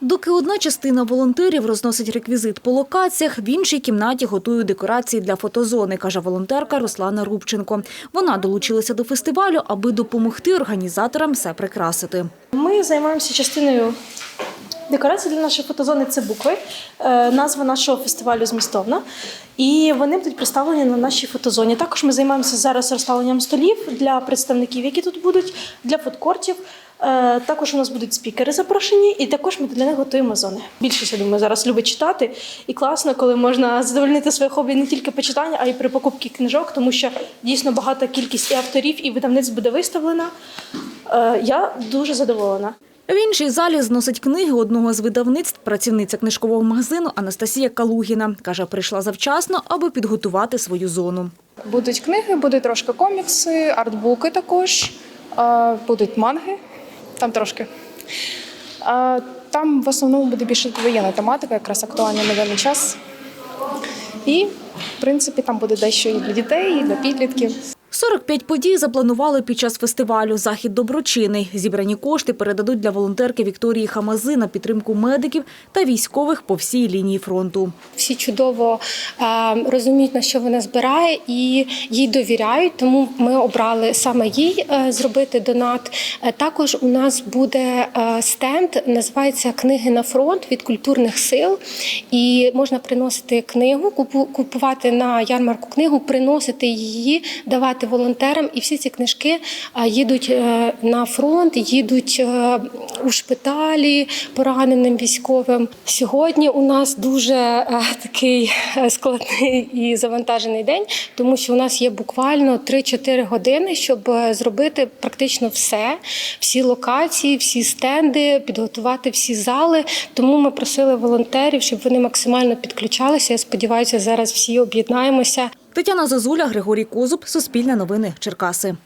Доки одна частина волонтерів розносить реквізит по локаціях, в іншій кімнаті готують декорації для фотозони, каже волонтерка Руслана Рубченко. Вона долучилася до фестивалю, аби допомогти організаторам все прикрасити. Ми займаємося частиною декорації для нашої фотозони. Це букви, е, назва нашого фестивалю змістовна. І вони будуть представлені на нашій фотозоні. Також ми займаємося зараз розставленням столів для представників, які тут будуть, для фудкортів. Е, Також у нас будуть спікери запрошені, і також ми для них готуємо зони. Більшість, я думаю, зараз любить читати. І класно, коли можна задовольнити своє хобі не тільки по читанню, а й при покупці книжок, тому що дійсно багата кількість і авторів, і видавництв буде виставлена. Е, Я дуже задоволена. В іншій залі зносить книги одного з видавництв працівниця книжкового магазину Анастасія Калугіна. Каже, прийшла завчасно, аби підготувати свою зону. Будуть книги, будуть трошки комікси, артбуки також, е, будуть манги, там трошки. Там в основному буде більше воєнна тематика, якраз актуальна на даний час. І, в принципі, там буде дещо і для дітей, і для підлітків. 45 подій запланували під час фестивалю. Захід доброчинний. Зібрані кошти передадуть для волонтерки Вікторії Хамази на підтримку медиків та військових по всій лінії фронту. Всі чудово розуміють, на що вона збирає, і їй довіряють. Тому ми обрали саме їй е, зробити донат. Е, Також у нас буде е, стенд, називається Книги на фронт від культурних сил. І можна приносити книгу, купувати на ярмарку книгу, приносити її, давати волонтерам. І всі ці книжки е, їдуть е, на фронт, їдуть е, у шпиталі пораненим військовим. Сьогодні у нас дуже такий складний і завантажений день, тому що у нас є буквально 3-4 години, щоб зробити практично все, всі локації, всі стенди, підготувати всі зали. Тому ми просили волонтерів, щоб вони максимально підключалися. Я сподіваюся, зараз всі об'єднаємося. Тетяна Зозуля, Григорій Козуб, Суспільне новини, Черкаси.